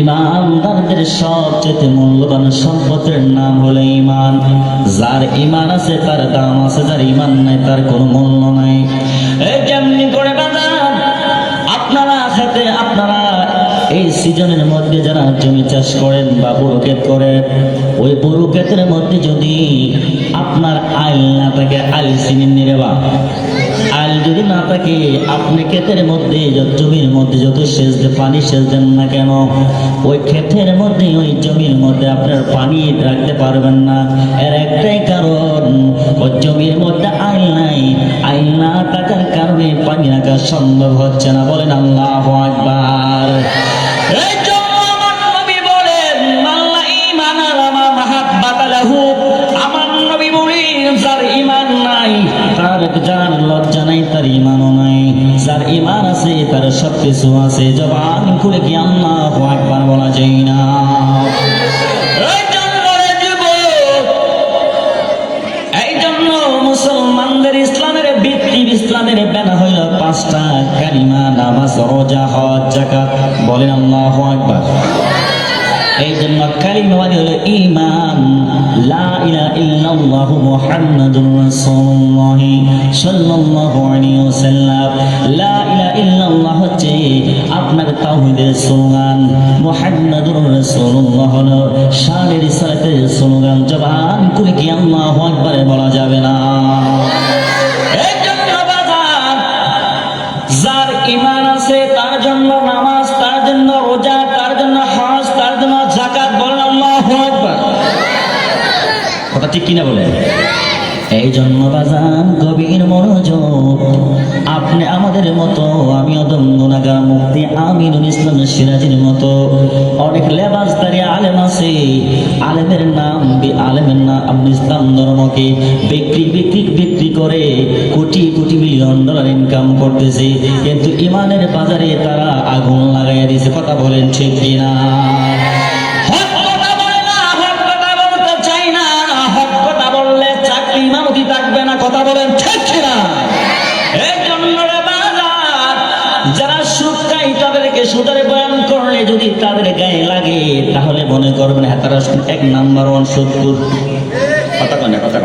ইমানদারদের সবচেয়ে মূল্যবান সম্পদের নাম হলো ইমান যার ইমান আছে, তার দাম আছে, যার ইমান নাই, তার কোনো মূল্য নাই। যেমনি করে আপনারা খেতে আপনারা এই সিজনের মধ্যে যারা জমি চাষ করেন বা বড় ক্ষেত করেন, ওই বড় ক্ষেতের মধ্যে যদি আপনার আইল না থাকে, আইল সিমেন্ট আইল যদি না থাকে, আপনি ক্ষেতের মধ্যে জমির মধ্যে যত সেচ পানি সেচ দেন না কেন? ওই ক্ষেতের মধ্যে, ওই জমির মধ্যে আপনার পানি রাখতে পারবেন না। এর একটাই কারণ, ওই জমির মধ্যে আইল নাই। আইল না থাকার কারণে পানি রাখা সম্ভব হচ্ছে না। বলেন আল্লাহ আকবার। আমার নবী বলেন যার ঈমান নাই, তার যার তার সব কিছু আছে জবান খুলে কি আকবার বলা যায় না। মুসলমানদের ইসলামের ভিত্তি ইসলামের বেনা হইল পাঁচটা কালিমা নামাজ, রোজা, হজ জাকাত বলেন আল্লাহ আকবার। এই জন্য লা ইলাহা ইল্লাল্লাহ মুহাম্মাদুর রাসূলুল্লাহ সাল্লাল্লাহু আলাইহি ওয়াসাল্লাম। লা ইলাহা ইল্লাল্লাহ হচ্ছে আপনার তাওহীদের স্লোগান, মুহাম্মাদুর রাসূলুল্লাহ হলো শানের স্লোগান। জবান খুলে কি আল্লাহু আকবার বলা যাবে না? ঠিক কিনা বলে এই জন্য বাজান গভীর মনোযোগ। আপনি আমাদের মতো, আমি অদম মুক্তি আমিনুল ইসলাম সিরাজের মতো। অনেক লেবাসদারি আলেম আছে। আলেমের নাম আলেমের নাম আপনি ইসলাম ধর্মকে বিক্রি বিক্রি বিক্রি করে crore crore million dollar income করতেছে। কিন্তু ইমানের বাজারে তারা আগুন লাগাইয়া দিয়েছে কথা বলেন ঠিক কিনা? যদি তাদের গায়ে লাগে, তাহলে মনে করবেন হাতার তারা এক নাম্বার ওয়ান সুদকুর কথা কথা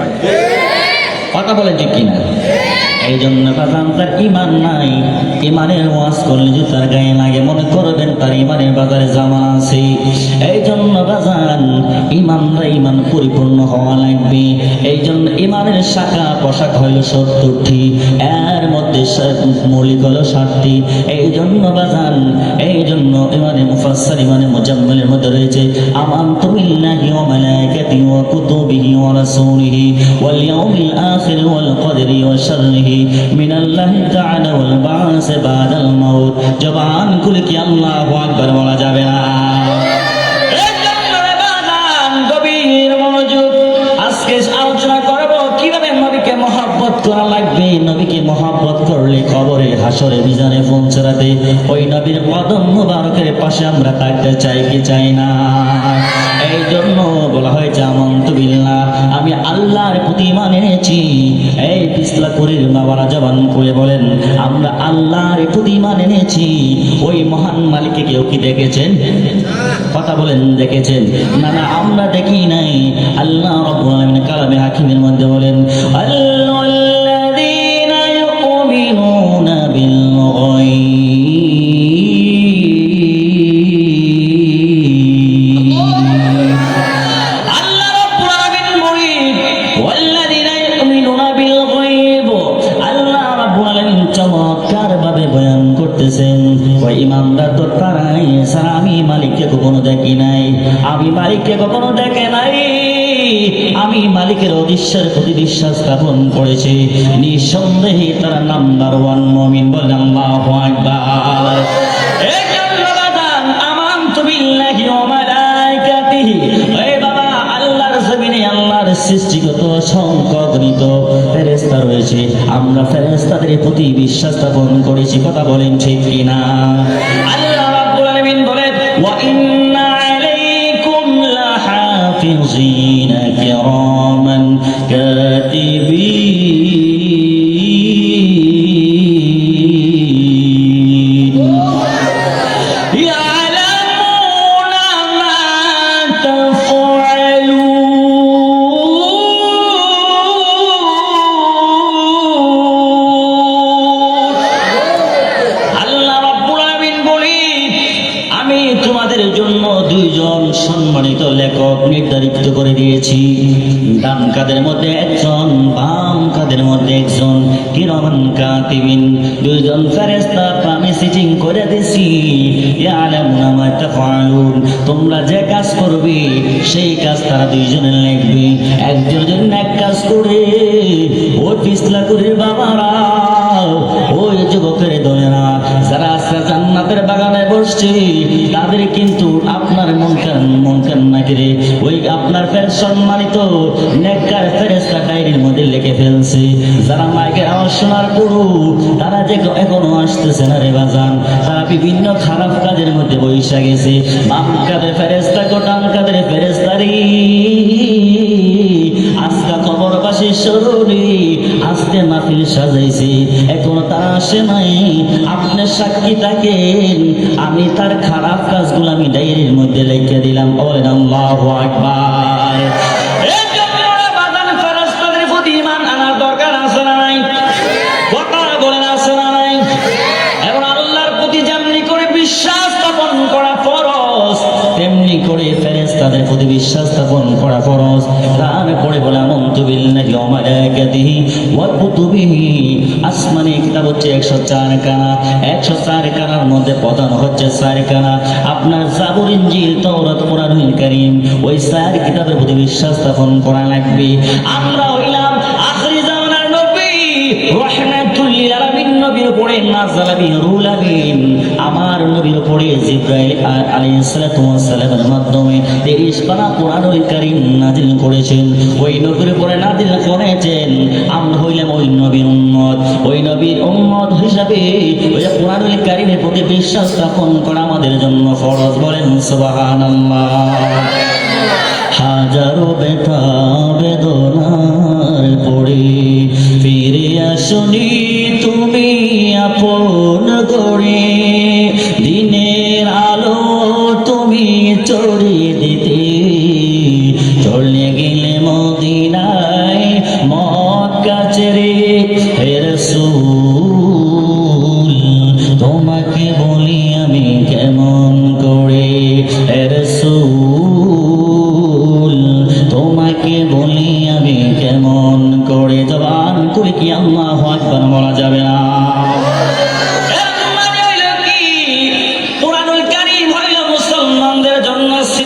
কথা বলেন কিনা? এই জন্য বাজান তার ইমান নাই। ইমানের ওয়াজ করলে যদি তার গায়ে লাগে, মনে করবেন তার ইমানের বাজারে জামা আছে। এই জন্য বাজান ইমানরা ইমান পরিপূর্ণ হওয়া লাগবে। এই জন্য ইমানের শাখা, পোশাক হইল সত্তরটি, এর মধ্যে মৌলিক হলো ষাটটি। এই জন্য বাজান এই জন্য ইমানে মুফাসসার ইমানে মুজাম্মেলের মধ্যে রয়েছে, আমানতু বিল্লাহি ওয়া মালাইকাতিহি ওয়া কুতুবিহি ওয়া রাসূলিহি ওয়াল ইয়াউমিল আখির ওয়াল কদরি ওয়া শাররিহি মিনাল্লাহি তাআলা ওয়াল বা'স বাদাল মাউত। জবান খুলে কি আল্লাহু আকবার বলা যাবে না? করা লাগবে? নবীকে মহাব্বত করলে কবরে হাসরে, মিজানে পৌঁছাতে ওই নবীর কদম মুবারকের পাশে আমরা থাকতে চাই কি চাই না? এই জন্য বলা হয় পিছলা করির বাবারা জবান করে বলেন, আমরা আল্লাহর প্রতি ইমান এনেছি। ওই মহান মালিককে কেউ কি দেখেছেন? কথা বলেন, দেখেছেন। না না, আমরা দেখি নাই। আল্লাহ রব্বুল আলামিন কালামে হাকিমের মধ্যে বলেন আল্লাযীনা মালিকের অদৃশ্যের প্রতি বিশ্বাস স্থাপন করেছি। নিঃসন্দেহে তারা নাম্বার ওয়ান মমিন বলে সৃষ্টিগত ফেরেশতা রয়েছে। আমরা ফেরেশতাদের প্রতি বিশ্বাস স্থাপন করেছি। কথা বলেন ঠিক কিনা? আল্লাহ বলেন ইন্না আলাইকুম লাহাফিজিনা। কিরামান একজন বাম কাদের মধ্যে একজন কিরমান কাতিবিন। দুজন ফেরেস্তা আমি সিটিং করে দিছি তোমরা যে কাজ করবে, সেই কাজ তারা দুইজনে লিখবে। একজন জন্য এক কাজ করে, ও পিছলা করে বাবারা জান্নাতের বাগানে বসছে, তাদের কিন্তু আপনার মন কেন মন কেন নাকি রে? ওই আপনার ফের সম্মানিত নেককার ফেরেস্তা ডায়েরির মধ্যে লিখে ফেলছে। যারা মাইকের আওয়াজ শোনার পরও তারা যে এখনও আসতেছে না রে বাজান, তারা বিভিন্ন খারাপ কাজের মধ্যে বৈশা গেছে। বাম কাদের ফেরেস্তা গোটান কাদের ফেরেস্তারি আজকা কবরবাসী সরুরি আজকে মাহফিল সাজাইছে, এখনও তারা আসে নাই। আপনি সাক্ষী থাকেন, আমি তার খারাপ কাজগুলো আমি ডায়েরির মধ্যে লিখে দিলাম। বলেন আল্লাহু আকবার। বিশ্বাস স্থাপন করা ফরজ গান করে বলে আমন্তু বিল্লাহি ওয়া মালাইকাতিহি ওয়া কিতাব হচ্ছে 104 কানা। 104 কানার মধ্যে প্রধান হচ্ছে চার কানা। আপনার ওই চার কিতাবের প্রতি বিশ্বাস স্থাপন করা লাগবে। আমরা হইলাম মাধ্যমে 30 পারা কোরআনুল কারীম নাযিল করেছেন। ওই আমরা উম্মত হিসাবে ওই কোরআনুল কারীমের প্রতি বিশ্বাস স্থাপন করা আমাদের জন্য ফরজ বলেন সুবহানাল্লাহ। হাজারো বেতা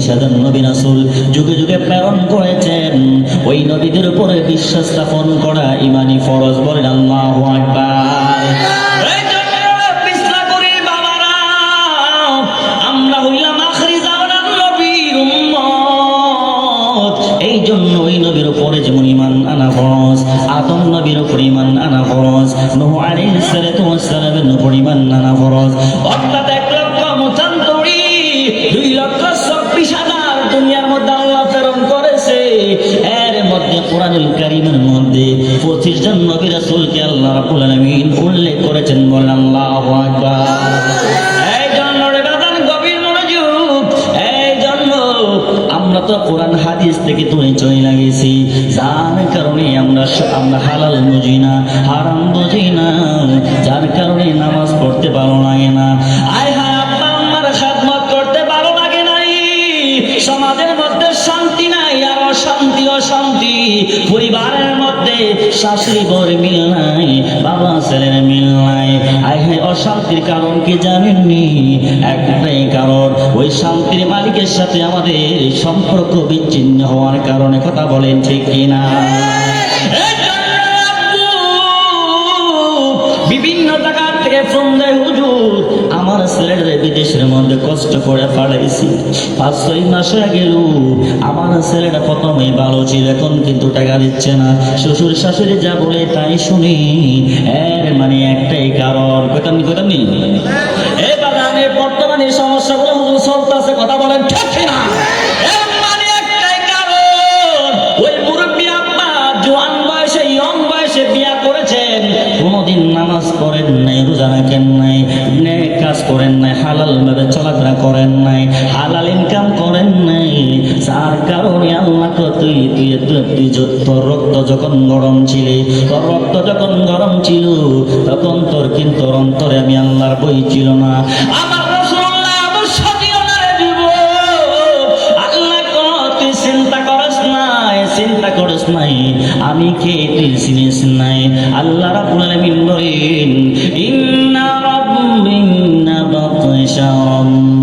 ছাব্বিশ নবী রাসূল? যুগে যুগে প্রেরণ করেছেন। ওই নবীদের উপরে বিশ্বাস স্থাপন করা ইমানি ফরজ বলেন আল্লাহু আকবার। এই জন্য ওই নবীর উপরে যেমন ইমান আনা ফরজ, আদম নবীর উপর ইমান আনা ফরজ, নূহ ওয়াস সালামের উপর ইমান আনা ফরজ। অর্থাৎ এক হাজার দুনিয়ার মধ্যে আল্লাহ প্রেরণ করেছে। এর মধ্যে কোরআনুল কারীমের মধ্যে পঁচিশ জন নবী রাসূলকে আল্লাহ আলামিন উল্লেখ করেছেন বলেন, আল্লাহু আমরা তো কোরআন, হাদিস থেকে তুলে চলে লাগেছি যার কারণে আমরা আমরা হালাল বুঝি না, হারাম বুঝি না। যার কারণে নামাজ পরিবারের মধ্যে শাশুড়ি বর মিল নাই, বাবা ছেলের মিল নাই। আয় অশান্তির কারণ কি জানেননি? একটাই কারণ, ওই শান্তির মালিকের সাথে আমাদের সম্পর্ক বিচ্ছিন্ন হওয়ার কারণে, কথা বলেন ঠিক কিনা? বিদেশের মধ্যে কষ্ট করে পাঠাইছি পাঁচ ছয় মাস গেল, আমার ছেলেটা প্রথমেই ভালো ছিল, এখন কিন্তু টাকা দিচ্ছে না। শ্বশুর শাশুড়ি যা বলে তাই শুনি। এর মানে একটাই কারণ। কোথাও কোথাও নেই ভাবে চলাফেরা করেন নাই, হালাল ইনকাম করেন নাই। যার কারণে আল্লাহ তুই তুই তুই তোর রক্ত যখন গরম ছিলে, তোর রক্ত যখন গরম ছিল, তখন তোর কিন্তু তোর অন্তরে আমি আল্লাহর বই ছিল না। আমার চিন্তা করস নাই, আমি কে তুই চিনিস নাই। আল্লাহ রাব্বুল আলামিন বলেন বাতশা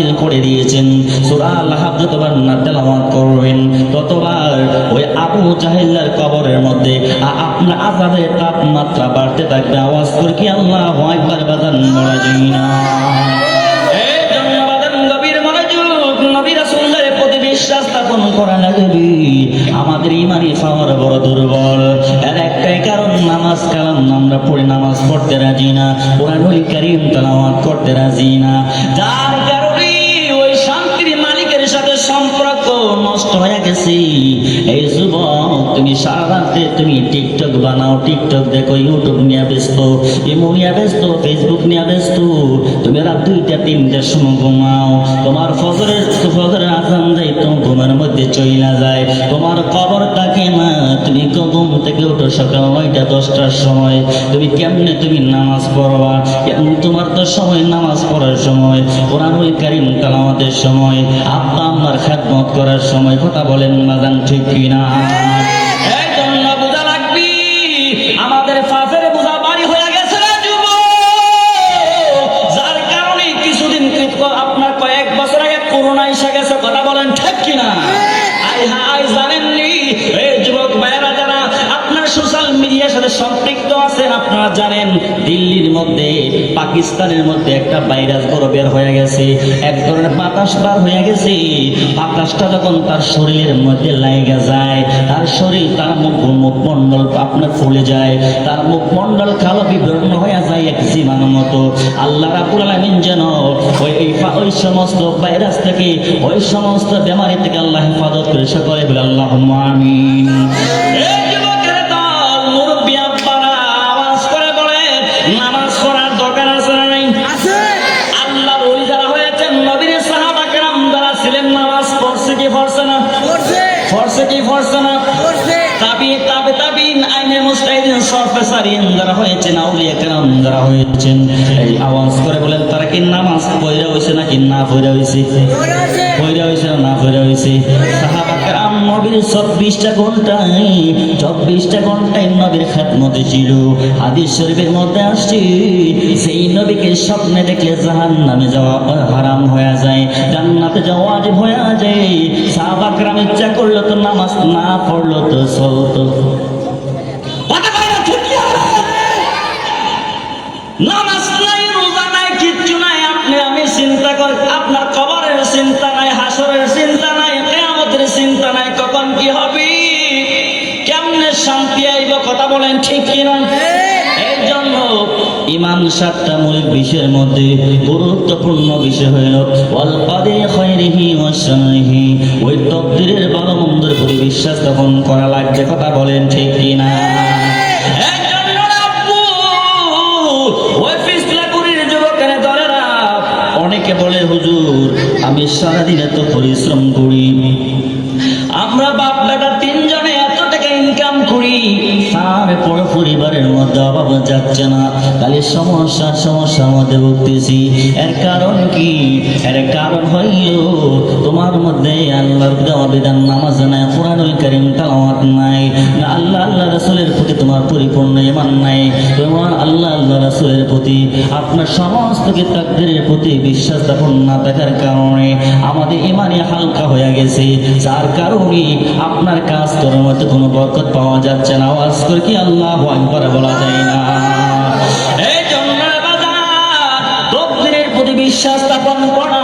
নাজিল করে দিয়েছেন। সূরা লাহাব যতবার না করবেন। ততবার ওই আবু জাহেলের কবরের মধ্যে আপনার আজাদের তাপমাত্রা বাড়তে থাকবে। আওয়াজ করে কি আল্লাহ একবার বাজান বলা যায় না আমাদের পাওয়ার বড় দুর্বল। এর একটাই কারণ, নামাজ কালাম আমরা পড়ে নামাজ পড়তে রাজি না। কোরআনুল কারীম করতে রাজি না। যার হয়ে গেছি এই যুবক তুমি সারা রাত্রে তুমি টিকটক বানাও, টিকটক দেখো ইউটিউব নিয়ে ব্যস্ত ইমো নিয়ে ব্যস্ত ফেসবুক নিয়ে ব্যস্ত। তুমি রাত দুইটা তিনটার সময় ঘুমাও। তোমার ফজরের ফজরের আজান যাই তো ঘুমের মধ্যে চইলা যায়। তোমার খবর থাকে না তুমি ঘুম থেকে উঠো সকাল নয়টা, দশটার সময়। তুমি কেমনে তুমি নামাজ পড়বা? কেমন তোমার তো সময় নামাজ পড়ার সময়? কোরআনুল কারিম কালামাতের সময়। আব্বা আম্মার খেদমত করার সময়। কথা বলেন মাজান ঠিক কিনা? সোশ্যাল সাথে সম্পৃক্ত আছেন, আপনারা জানেন, দিল্লির মধ্যে, পাকিস্তানের মধ্যে একটা ভাইরাস বড় বের হয়ে গেছে। এক ধরনের বাতাস বার হয়ে গেছে। বাতাসটা যখন তার শরীরের মধ্যে লাগে যায়, তার শরীর, তার মুখ, মুখমণ্ডল আপনার ফুলে যায়, তার মুখমণ্ডল কালো বিবর্ণ হয়ে যায় এক জীবাণুর মতো। আল্লাহ রাবুল যেন ওই ওই সমস্ত ভাইরাস থেকে, ওই সমস্ত বেমারি থেকে আল্লাহ হেফাজত করে সকলে বলে আল্লাহ আমিন। সারিয়েন যারা হয়েছেন কেরাম যারা হয়েছেন। এই আওয়াজ করে বলেন, তারা কি নামাজ পড়া হয়েছে নাকি না পড়া হয়েছে? পয়রা হয়েছে না পয়রা হয়েছে? কেরাম মধ্যে আসছে, সেই নবীকে স্বপ্নে দেখলে জাহান নামে যায়, জান্নাতে যাওয়া যায়। সাহাবা কেরাম ইচ্ছা করল তো নামাজ না পড়ল তো চলতো। নামাজ নাই, রোজা নাই, কিচ্ছু নাই। আপনি, আমি চিন্তা করি, আপনার কবরের চিন্তা নাই, হাসরের চিন্তা নাই, কেয়ামতের চিন্তা নাই, কখন কি হবে? কেমনে শান্তি আইব, কথা বলেন ঠিক কিনা? এই জন্য ইমান সাতটা মৌলিক বিষয়ের মধ্যে গুরুত্বপূর্ণ বিষয় হইল অল্পাদে খৈরিহি ওয়াশারিহি ওই তকদিরের ভালো মন্দের প্রতি বিশ্বাস তখন করা লাগছে কথা বলেন ঠিক কিনা? আমি সারাদিন এত পরিশ্রম করি। আমরা বাপ বেটা তিনজনে এত টাকা ইনকাম করি। সারা পরিবারের মধ্যে অভাব যাচ্ছে না। খালি সমস্যা সমস্যার মধ্যে ভুগতেছি। এর কারণ কি? এর কারণ হইল, তোমার মধ্যে আল্লাহর দেওয়া বিধান নামাজ নাই, কোরআনুল করিম তালাওয়াত নাই, না আল্লাহ আল্লাহ রাসূলের প্রতি তোমার পরিপূর্ণ ইমান নাই, তোমার আল্লাহ আল্লাহ রাসূলের প্রতি আপনার সমস্ত কিতাবদের প্রতি বিশ্বাস স্থাপন না থাকার কারণে আমাদের ইমানে হালকা হয়ে গেছে। যার কারণে আপনার কাজ করার মধ্যে কোনো বরকত পাওয়া যাচ্ছে না। আওয়াজ করে কি আল্লাহ একবার বলা যায় না। এই জন্য প্রতি বিশ্বাস স্থাপন করা,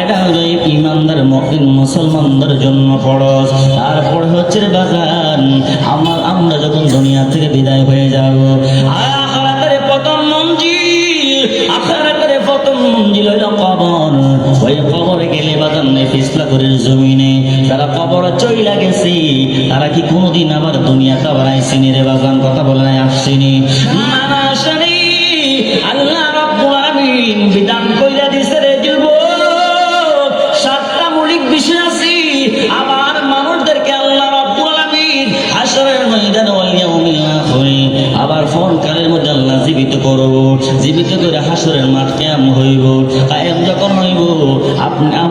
এটা হলো ইমানদার মহিন মুসলমানদের জন্য ফরজ। তারপর হচ্ছে বাগান, আমার আমরা যখন দুনিয়া থেকে বিদায় হয়ে যাব, আখারাতের প্রথম মঞ্জিল, আখারাতের প্রথম মঞ্জিল হইল কবর। কবরে গেলে করে জমিনে। তারা কবর চইলা তারা কি কোনোদিন আবার দুনিয়াতে আবার আইসিনি রে কথা বলে আসছিনি আবার হাসরের আবার ফোন কালের মধ্যে আল্লাহ জীবিত করব জীবিত করে হাসরের মাঠ কিয়াম হইব।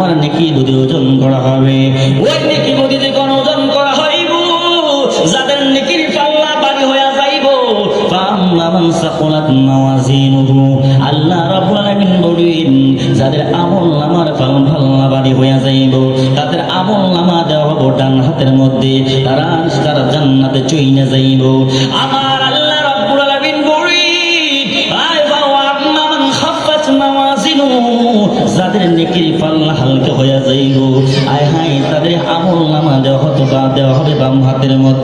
আমার নেকি নদী ওজন করা হবে। ওই নেকি নদীতে কোন ওজন করা হইব। যাদের নেকির পাল্লা বাড়ি হইয়া যাইব আল্লাহ রাব্বুল আলামিন বলেন, যাদের আমল নামার পাল্লা বাড়ি হইয়া যাইব, তাদের আমল নামা দেওয়া হব ডান হাতের মধ্যে। তারা তারা জান্নাতে চইনে যাইব। আমার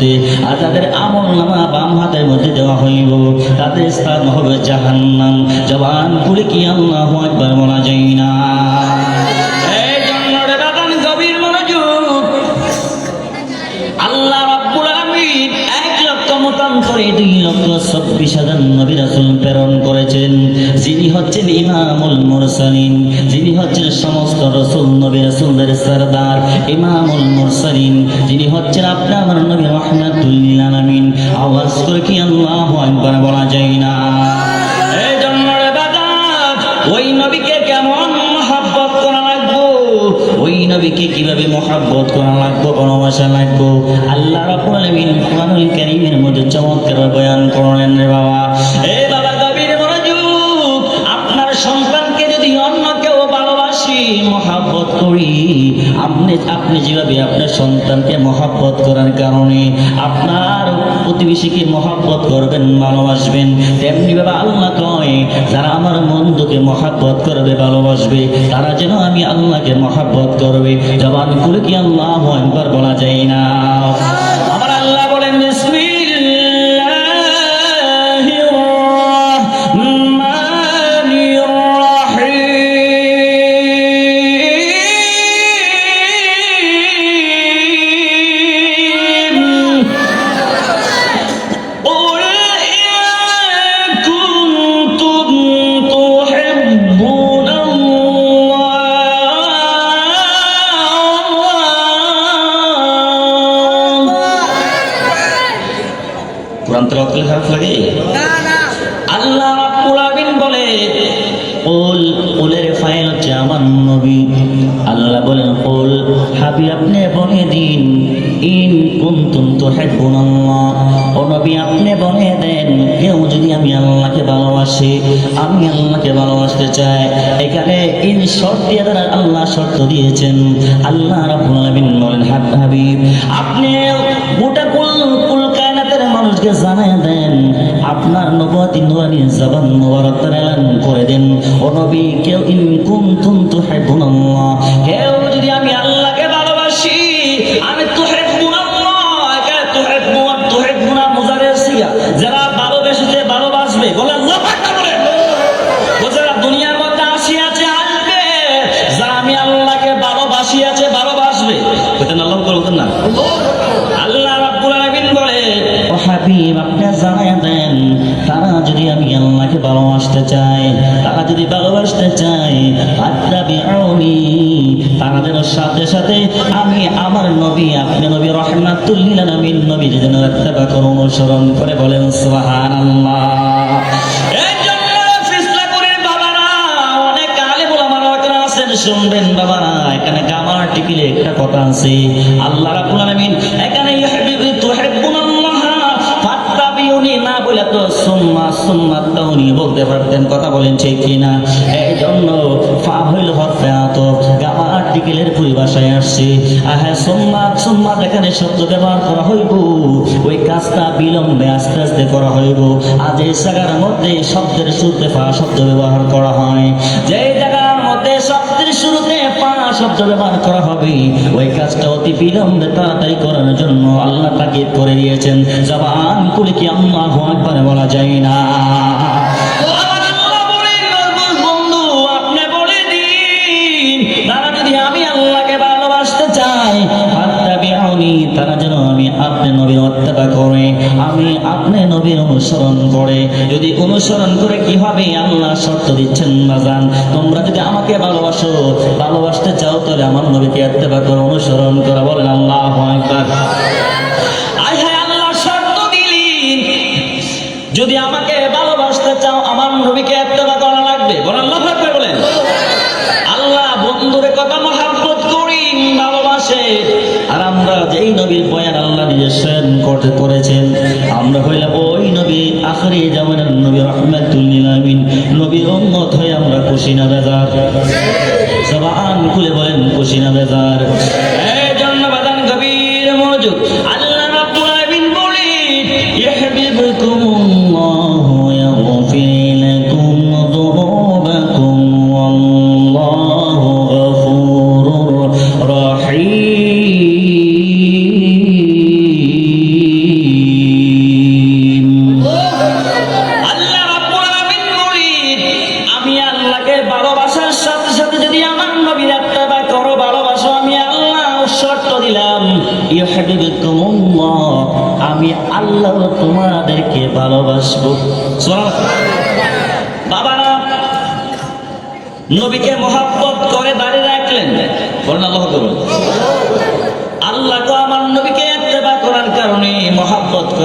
মধ্যে আর তাদের আমল নামা বাম হাতের মধ্যে দেওয়া হইব তাদের স্থান হবে জাহান্নাম। জবান খুলে কি আল্লাহ একবার বলা যায় না। যিনি হচ্ছেন যিনি হচ্ছেন সমস্ত রসুল, নবী সরদার যিনি হচ্ছেন আপনার নবী কি আল্লাহু আকবার বলা যায় না। এই ওই নবীকে কেমন করা ওই নবীকে কীভাবে মহাব্বত করা লাগবো, ভালোবাসা লাগবো? আল্লাহ রাব্বুল আলামিন কোরআনুল কারীমের মধ্যে চমৎকার বয়ান করলেন রে বাবা। আপনার সন্তানকে যদি অন্য কেউ ভালোবাসি, মহাব্বত করি, আপনি আপনি যেভাবে আপনার সন্তানকে মহাব্বত করার কারণে প্রতিবেশীকে মহাব্বত করবেন ভালোবাসবেন তেমনি ভাবে আল্লাহ কয়, যারা আমার বন্ধুকে মহাব্বত করবে, ভালোবাসবে, তারা যেন আমি আল্লাহকে মহাব্বত করবে। জবান খুলে কি আল্লাহ একবার বলা যায় না? দিয়েছেন। আল্লাহ রাব্বুল আলামিন বলেন, হাব হাবিব, আপনি গোটা কুল কুল কায়নাতের মানুষকে জানায় দেন, আপনার নবতী নুরানি জবান মুবারক এলান করে দেন। ও নবী, কেউ ইন কুনতুম তুহিব্বুনাল্লাহ, কেউ যদি আমি আল্লাহকে ভালোবাসি, আমি আমি আমার নবী, আপনি নবী রহমাতুল্লিল আলামিন নবী যেন ইত্তেবা করে অনুসরণ করে বলেন, সুবহানাল্লাহ। শুনবেন বাবারা, এখানে গামার টিপিলে একটা কথা আছে। আল্লাহ রাব্বুল আলামিন এখানে ইউহিব্বু তুহিব্বুনাল্লাহ, ফাত্তাবিউনি না বলে তো সুম্মা সুম্মা তাউনি বলতে পারতেন, কথা বলেন ঠিক কিনা? এই জন্য ফা হইল হরফে আতফ গামার টিকিলের পরিভাষায় আসছে, আহে সুম্মা সুম্মা এখানে শব্দ ব্যবহার করা হইব। ওই কাজটা বিলম্বে আস্তে আস্তে করা হইব। আজ এই জায়গার মধ্যে শব্দের শুরুতে ফা শব্দ ব্যবহার করা হয়। যে জায়গার মধ্যে শব্দের শুরুতে পা শব্দ ব্যবহার করা হবে, ওই কাজটা অতি বিলম্বে তাড়াতাড়ি করার জন্য আল্লাহ তাকিদ করে দিয়েছেন। জবান খুলে কি আল্লাহু আকবার বলা যায় না? অনুসরণ করে। যদি অনুসরণ করে কি হবে? আল্লাহ শর্ত দিচ্ছেন, বাজান, তোমরা যদি আমাকে ভালোবাসো, ভালোবাসতে চাও, তাহলে আমার নবীকে অত্যাবা করে অনুসরণ করে। বলেন, আল্লাহ দিলেন। যদি আমাকে ভালোবাসতে চাও, আমার নবীকে এত্তেবা করা লাগবে। আল্লাহ আল্লাহ বন্ধুরে কত মহাব্বত করি, ভালোবাসে। আর আমরা যেই নবীর বয়ান আল্লাহ নিজে করেছেন, আমরা হইলাম আখরি জামানের নবী রহমাতুল আমিন। নবীর উম্মত হয়ে আমরা খুশি না বেজার? জবান খুলে বলেন, খুশি না বেজার।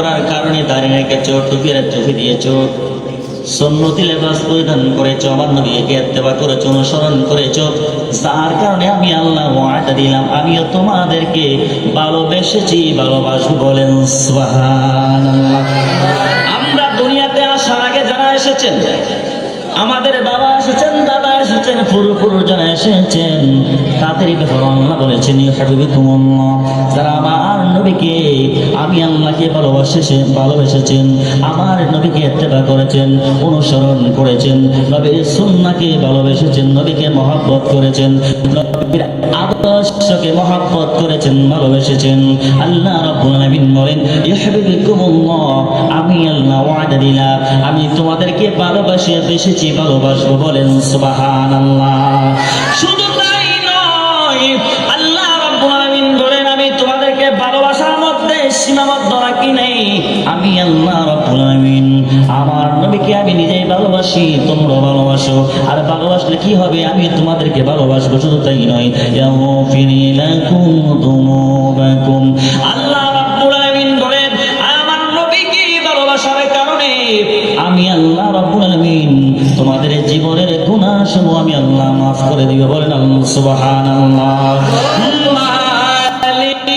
করার কারণে দাঁড়িয়ে রেখেছো টুপির টুপি দিয়েছ। সন্নতি লেবাস পরিধান করেছ, আমার নবীকে ইত্তেবা করেছ, অনুসরণ করেছ। যার কারণে আমি আল্লাহ ওয়াদা দিলাম, আমিও তোমাদেরকে ভালোবেসেছি, ভালোবাসবো বলেন আমরা দুনিয়াতে আসার আগে যারা এসেছেন, আমাদের বাবা এসেছেন এসেছেন পুরো যারা এসেছেন, তাদের ব্যাপারে আল্লাহ বলেছেন যারা আমার নবীকে, আমি আল্লাহকে ভালোবাসেছে, ভালোবেসেছেন, আমার নবীকে ইত্তেবা করেছেন, অনুসরণ করেছেন, নবীর সুন্নাহকে ভালোবেসেছেন, নবীকে মহাব্বত করেছেন, নবীর আদর্শকে মহাব্বত করেছেন, ভালোবেসেছেন। আল্লাহ রাব্বুল বলেন ইহবিবকুমুল্লাহ আমি আল্লাহ ওয়াদা দিলাম, আমি তোমাদেরকে ভালোবাসে বেসেছি ভালোবাসবো বলেন সুবহানাল্লাহ শুধু তাই নয়, আল্লাহ রাব্বুল বলেন, আমি তোমাদেরকে ভালোবাসার মধ্যে সীমাবদ্ধ রাখি নাই। আমি আল্লাহ রাব্বুল আমার নবীকে আমি নিজেই ভালোবাসি তোমরা ভালোবাসো। আর ভালোবাসলে কি হবে? আমি তোমাদেরকে ভালোবাসবো, শুধু তাই নয়। আল্লাহ রাব্বুল আলামিন বলেন কারণে আমি আল্লাহ রাব্বুল আলামিন তোমাদের জীবনের গুনাহ সমূহ আমি আল্লাহ মাফ করে দিব বলেন আল্লাহ মালিক।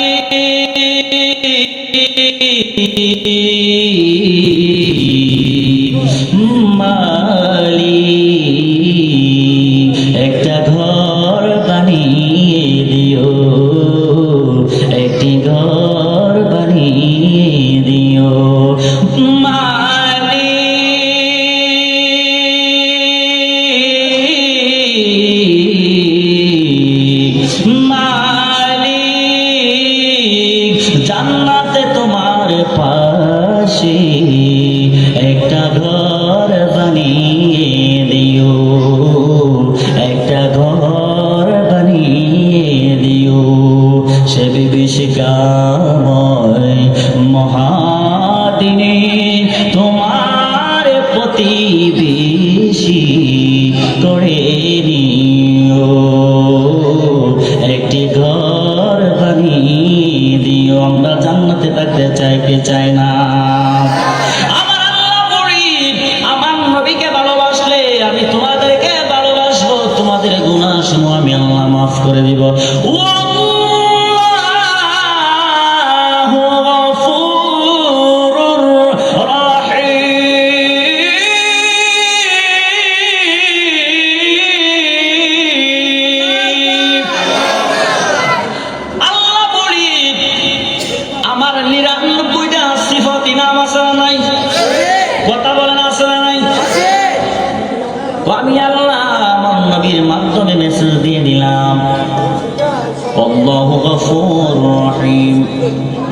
রহিম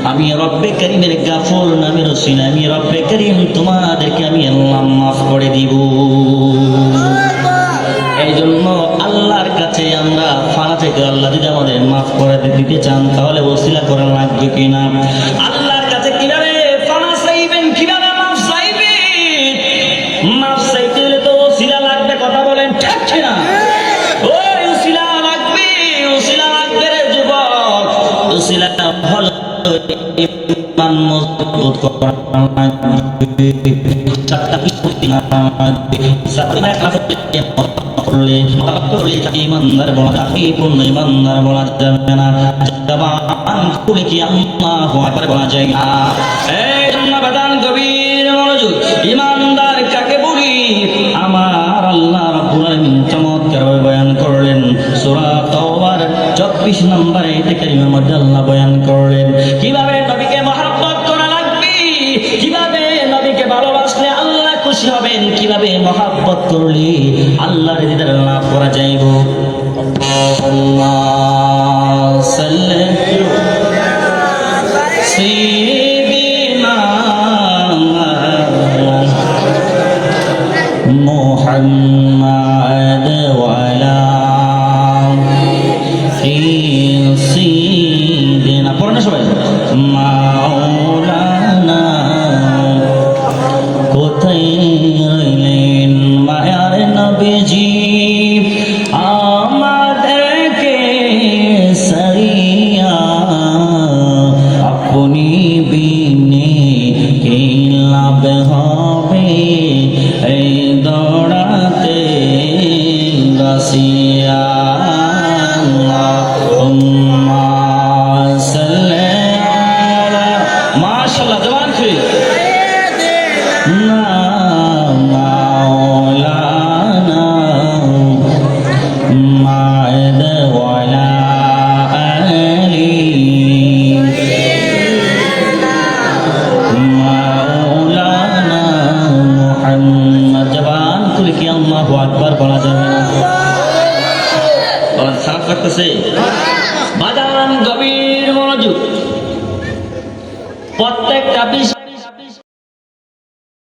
আমি রব্বে করিমের গাফর নামের রসিন আমি রব্বে করিম, তোমাদেরকে আমি আল্লাহ মাফ করে দিব। এই জন্য আল্লাহর কাছে আমরা ফাঁড়া থেকে আল্লাহ যদি আমাদের মাফ করে দিতে চান, তাহলে ইমান মজবুত করা করলে ইমানদার বলা যাবে পূর্ণ ইমানদার বলা যাবে না জবান খুলে কি আল্লাহ বলা যায় না